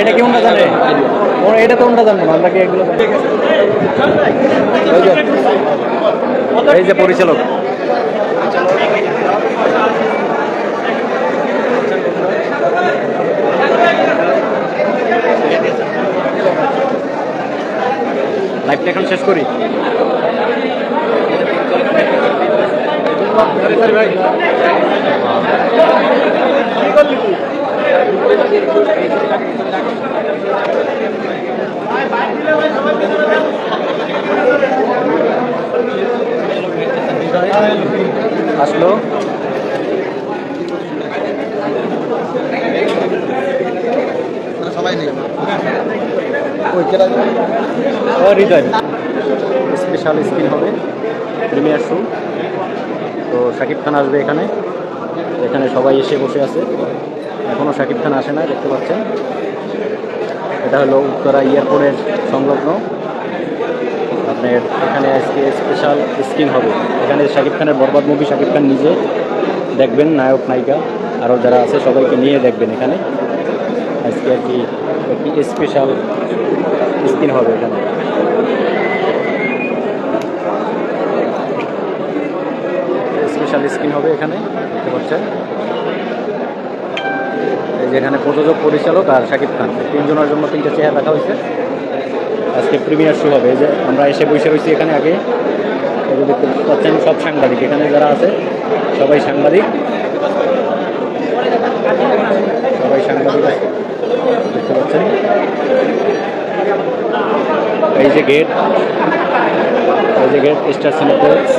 এটা কি জানে? ও এটা তো ওনটা জানব না, আমরা কি এগুলো জানি? এই যে পরিচালক। লাইভটা এখন শেষ করি। আসলো। সবাই নেই ও হৃদয়। স্পেশাল স্ক্রিন হবে। প্রিমিয়ার শো তো শাকিব খান আসবে এখানে। এখানে সবাই এসে বসে আছে। এখনও শাকিব খান আসে না দেখতে পাচ্ছেন। এটা হলো উত্তরা এয়ারপোর্টের সংলগ্ন। আপনার এখানে আজকে স্পেশাল স্ক্রিন হবে। এখানে শাকিব খানের বরবাদ মুভি শাকিব খান নিজে দেখবেন, নায়ক, নায়িকা, আরও যারা আছে, সবাইকে নিয়ে দেখবেন এখানে। আজকে আর কি একটি স্পেশাল স্ক্রিন হবে এখানে। স্পেশাল স্ক্রিন হবে এখানে, দেখতে পাচ্ছেন। এই যে এখানে প্রযোজক, পরিচালক আর শাকিব খান। তিনজনের জন্য তিনটা চেয়ার রাখা হয়েছে। আজকে প্রিমিয়ার শো হবে। যে আমরা এসে বসে রয়েছি এখানে আগে। দেখতে পাচ্ছেন সব সাংবাদিক। এখানে যারা আছে, সবাই সাংবাদিক। সবাই সাংবাদিক দেখতে পাচ্ছেন? এই যে গেট। এই যে গেট, স্টার সিনেপ্লেক্স।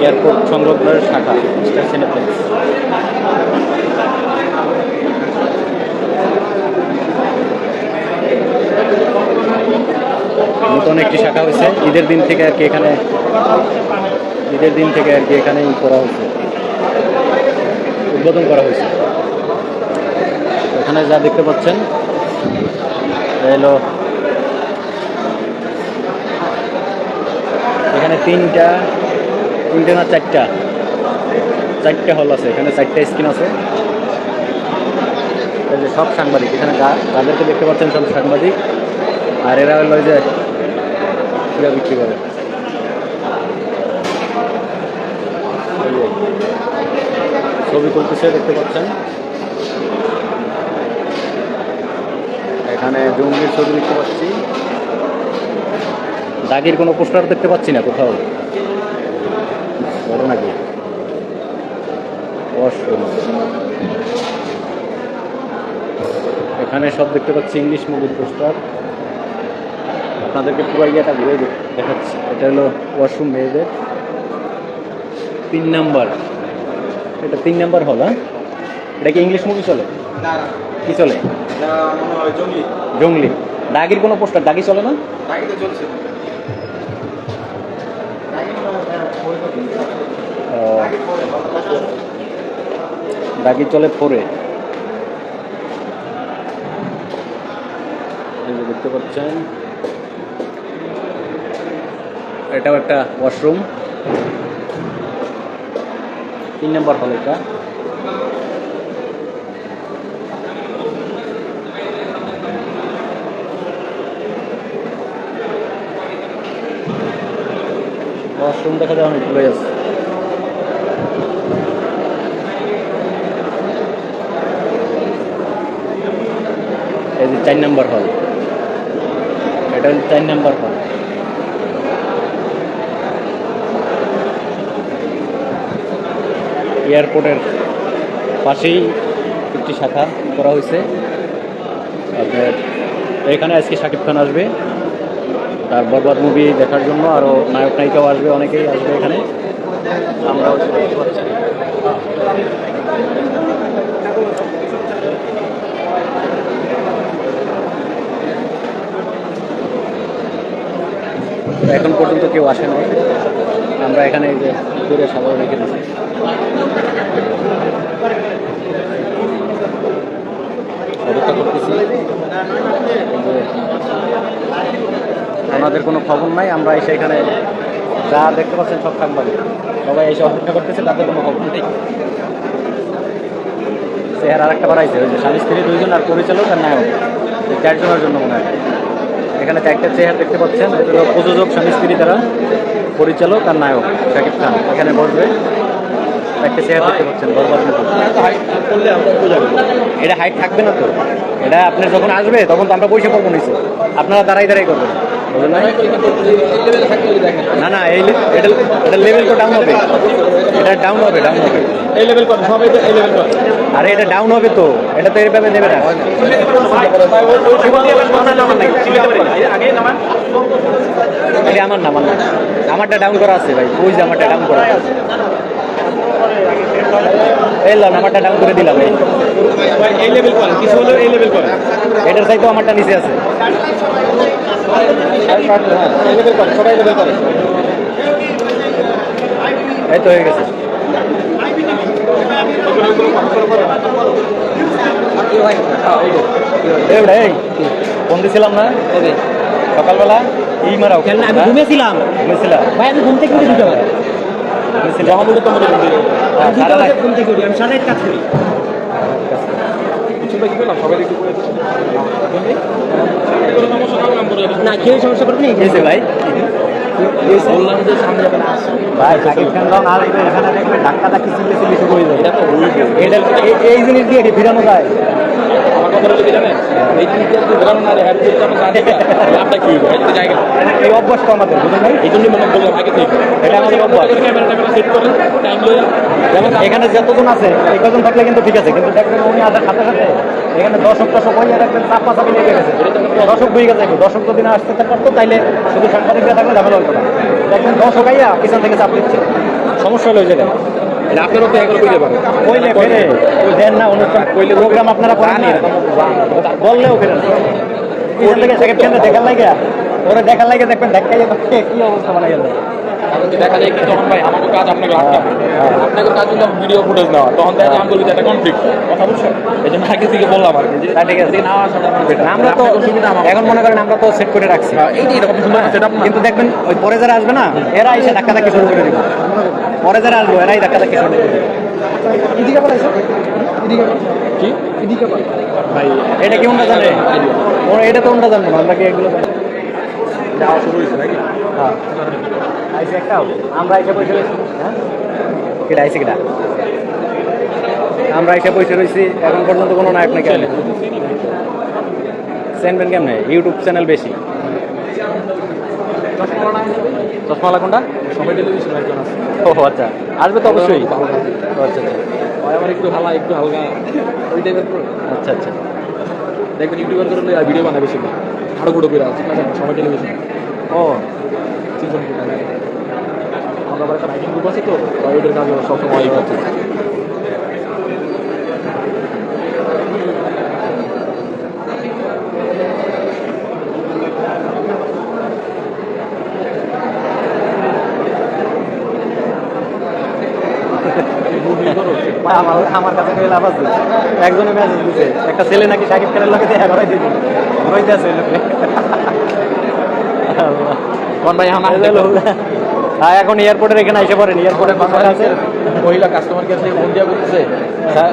এয়ারপোর্ট সংলগ্ন শাখা, স্টার সিনেপ্লেক্স। একটি শাখা হয়েছে। ঈদের দিন থেকে আর কি এখানে ঈদের দিন থেকে আর কি এখানে করা হয়েছে। উদ্বোধন করা হয়েছে। এখানে যা দেখতে পাচ্ছেন এলো এখানে তিনটা তিনটে না চারটা। চারটে হল আছে। এখানে চারটা স্ক্রিন আছে। সব সাংবাদিক। এখানে তাদেরকে দেখতে পাচ্ছেন সব সাংবাদিক। আর এরা হলো যে পুরা বিক্রি করে। ছবি তুলতেছে, দেখতে পাচ্ছেন। এখানে জঙ্গির ছবি দেখতে পাচ্ছি। দাগের কোনো পোস্টার দেখতে পাচ্ছি না কোথাও। বড় নাকি। এখানে সব দেখতে পাচ্ছি, ইংলিশ মুভির পোস্টার। আপনাদেরকে পুরো ইয়েটা ঘুরে দে- দেখাচ্ছি। এটা হলো ওয়াশরুম মেয়েদের। তিন নাম্বার। এটা তিন নাম্বার হল হ্যাঁ? এটা কি ইংলিশ মুভি চলে? না কি চলে? না জঙ্গলি। দাগির কোনো পোস্টার দাগি চলে না? দাগি চলে ফোরে এই যে দেখতে পাচ্ছেন। এটাও একটা ওয়াশরুম তিন নম্বর হল এটা। ওয়াশরুম দেখা যায় অনেক ভুলে যাচ্ছে এই যে চার নম্বর হল এটা হচ্ছে চার নম্বর হল এয়ারপোর্টের পাশেই একটি শাখা করা হয়েছে। আপনার এখানে আজকে শাকিব খান আসবে। তার বরবাদ মুভি দেখার জন্য আরও নায়ক নায়িকাও আসবে, অনেকেই আসবে এখানে। আমরাও এখন পর্যন্ত কেউ আসে নাই আমরা এখানে যে করে সাগর রেখে দিচ্ছি আমাদের কোনো খবর নাই, আমরা এসে এখানে যা দেখতে পাচ্ছেন সব সাংবাদিক। সবাই এসে অপেক্ষা করতেছে তাদের কোনো খবর নেই। চেহারা আরেকটা বাড়াইছে, ওই যে স্বামী, স্ত্রী দুইজন আর পরিচালক আর নায়ক। চারজনের জন্য মনে হয়। এখানে চারটা চেহারা দেখতে পাচ্ছেন প্রযোজক, স্বামী, স্ত্রী তারা, পরিচালক আর নায়ক, শাকিব খান। এখানে বসবে। একটা চেহারা দেখতে পাচ্ছেন এটা হাইট থাকবে না তো। এটা আপনি যখন আসবে তখন তো আমরা পয়সা পাবো নিচে। আপনারা দাঁড়াই দাঁড়াই করবেন। না? না এই এটা এটা লেভেল তো ডাউন হবে। এটা ডাউন হবে ডাউন হবে। এই লেভেল করেন সবাই তো এই লেভেল করেন আরে এটা ডাউন হবে তো। এটা তো এইভাবে নেবে না। আমার না আমার না। আমারটা ডাউন করা আছে ভাই। ওই যে আমারটা ডাউন করা আছে। এই লন আমারটা ডাউন করে দিলাম এই। ভাই এই লেভেল করেন কিছু হলেও এই লেভেল করেন। এটার চাইতেও আমারটা নিচে আছে। এই লেভেল করেন সবাই লেভেল করেন এই। তো হয়ে গেছে ফোন দিছিলাম না? সকালবেলা ই মারাও। ঘুমিয়েছিলাম। ঘুমেছিলাম ভাই আমি ঘুম থেকে উঠে ঘুমেছিলাম বাজে রাত। ঘুম থেকে উঠি? আমি সাড়ে কাজ করি করে না? কেউ সমস্যা করবে না ভাই। বললাম যে সামনে যাবেন ভাই সাকিব খান যখন আসবে এখানে দেখবে ধাক্কা ধাক্কি চিল্লে চিল্লি শুরু হয়ে যাবে এটা এই- এই জিনিস দিয়ে কি ফিরানো যায়? আমার কথা বলে জানেন? এই জিনিসটা যদি বেরোনো না রে হ্যাঁ যদি আমরা জানি লাভটা কি হবে? এই জায়গা। এই অভ্যাস তো আমাদের বুঝলেন ভাই? এই জন্যই মনে বললাম আগে থেকে। এটা আমাদের অভ্যাস। ক্যামেরা ট্যামেরা সেট করেন টাইম লয়ে যেমন এখানে যতজন আছে এই কজন থাকলে কিন্তু ঠিক আছে কিন্তু দেখবেন উনি আসার সাথে সাথে এখানে দর্শক টশক হয়ে দেখবেন চাপ পাচাপি লেগে গেছে। দর্শক বই গেছে দর্শক যদি না আসতে পারতো তাইলে শুধু সাংবাদিকরা থাকলে ঝামেলা হতো না দেখবেন দর্শক আইয়া পিছন থেকে চাপ দিচ্ছে। সমস্যা হলো ওই জায়গায়। এটা তো এগুলো কইতে পারেন। কইলে ফেরে দেন না অনুষ্ঠান কইলে প্রোগ্রাম আপনারা করেন না। বললেও ফেরেন পিছন থেকে সেকেন্ড কেন্দ্রে দেখার লাগে ওরা দেখার লাগে দেখবেন দেখাই কি অবস্থা বানাই দেখা যায় কি তখন ভাই আমাকে কাজ আপনাকে আপনাকে কাজ ভিডিও ফুটেজ নেওয়া। তখন দেখা যায় আমাদের একটা কনফ্লিক্ট কথা বুঝছেন? এই জন্য আগে থেকে বললাম আর কি যে ঠিক আছে। না আমার তো সুবিধা এখন মনে করেন আমরা তো সেট করে রাখছি। এই যে এরকম সুন্দর সেটআপ না কিন্তু দেখবেন ওই পরে যারা আসবে না এরা এসে ধাক্কা ধাক্কি শুরু করে দিবে। পরে যারা আসবে এরাই ধাক্কা ধাক্কি শুরু করে দিবে। কি? ভাই এটা কি ওনরা জানে? ওরা এটা তো ওনরা জানব না আমরা কি এগুলো যাওয়া শুরু হয়েছে নাকি? হ্যাঁ আইসে একটাও আমরা এসে বসে রয়েছি। হ্যাঁ? কেটা আইসে কেটা আমরা এসে বসে রয়েছি। এখন পর্যন্ত কোনো নায়ক নাকি আসে চেনবেন কেমনে? ইউটিউব চ্যানেল বেশি। চশমালা কোনটা? সবাই টেলিভিশন একজন আছে। ও আচ্ছা। আসবে তো অবশ্যই। আচ্ছা আচ্ছা। আমার একটু হালা একটু হালকা। ওই টাইপের আচ্ছা আচ্ছা। দেখবেন ইউটিউবার করে ভিডিও বানাবে বেশি হাড়ো গুঁড়ো করে আছে? সবাই টেলিভিশন। ও। সিজন আমরা আবার একটা রাইটিং গ্রুপ আছে তো ওদের কাজ সবসময় করছে আমার কাছে কই লাভ আছে। একজনে মেসেজ দিছে, একটা ছেলে নাকি সাকিব খানের লগে দেখা করাই দিবে। রইতে আছে লোকে। কোন ভাই আমার হ্যাঁ এখন এয়ারপোর্টের এখানে এসে পড়েন এয়ারপোর্টে বাংলা আছে। মহিলা কাস্টমার কেয়ার থেকে ফোন দিয়া বলতেছে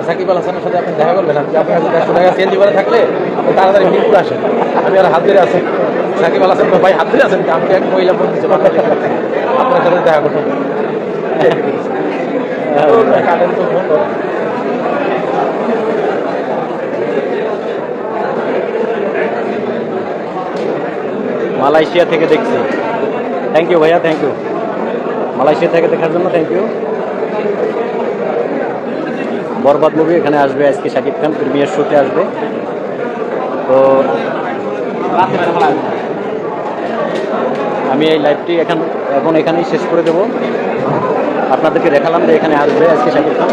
সাকিব আল হাসানের সাথে আপনি দেখা করবেন? আপনি আপনার কাছে দেড়শো টাকা চেঞ্জ করে থাকলে আপনি তাড়াতাড়ি মিরপুর আসেন। আমি আর হাত ধরে আছি। সাকিব আল হাসান ভাই হাত ধরে আছেন আমাকে এক মহিলা ফোন দিচ্ছে আপনার সাথে দেখা করতে। কাটেন তো ফোন মালয়েশিয়া থেকে দেখছি। থ্যাংক ইউ ভাইয়া থ্যাংক ইউ মালয়েশিয়া থেকে দেখার জন্য থ্যাংক ইউ বরবাদ মুভি এখানে আসবে আজকে শাকিব খান প্রিমিয়ার শোতে আসবে। তো আমি এই লাইভটি এখন এখন এখানেই শেষ করে দেব। আপনাদেরকে দেখালাম যে এখানে আসবে আজকে শাকিব খান।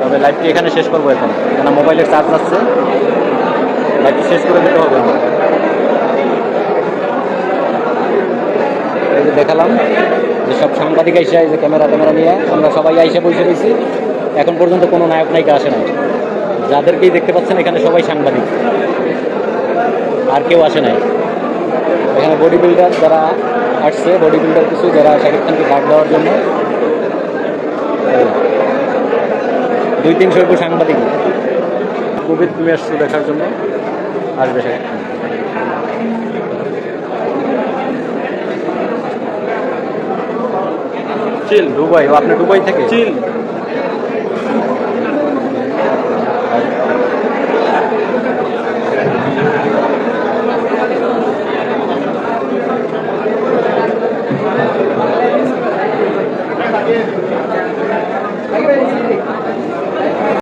তবে লাইভটি এখানে শেষ করব এখন। কেন মোবাইলের চার্জ আছে লাইভটি শেষ করে দিতে হবে। যে দেখালাম যে সব সাংবাদিক এসে যে ক্যামেরা ট্যামেরা নিয়ে, আমরা সবাই আইসে বসে রয়েছি। এখন পর্যন্ত কোনো নায়ক নায়িকা আসে নাই। যাদেরকেই দেখতে পাচ্ছেন, এখানে সবাই সাংবাদিক। আর কেউ আসে নাই। এখানে বডি বিল্ডার যারা আসছে বডি বিল্ডার কিছু, যারা শাকিব খানকে ডাক দেওয়ার জন্য। দুই তিনশো একুশ সাংবাদিক। কোভিড প্রিমিয়ার শো দেখার জন্য? আসবে শাকিব খান চিল দুবাই আপনি দুবাই থেকে? চিল।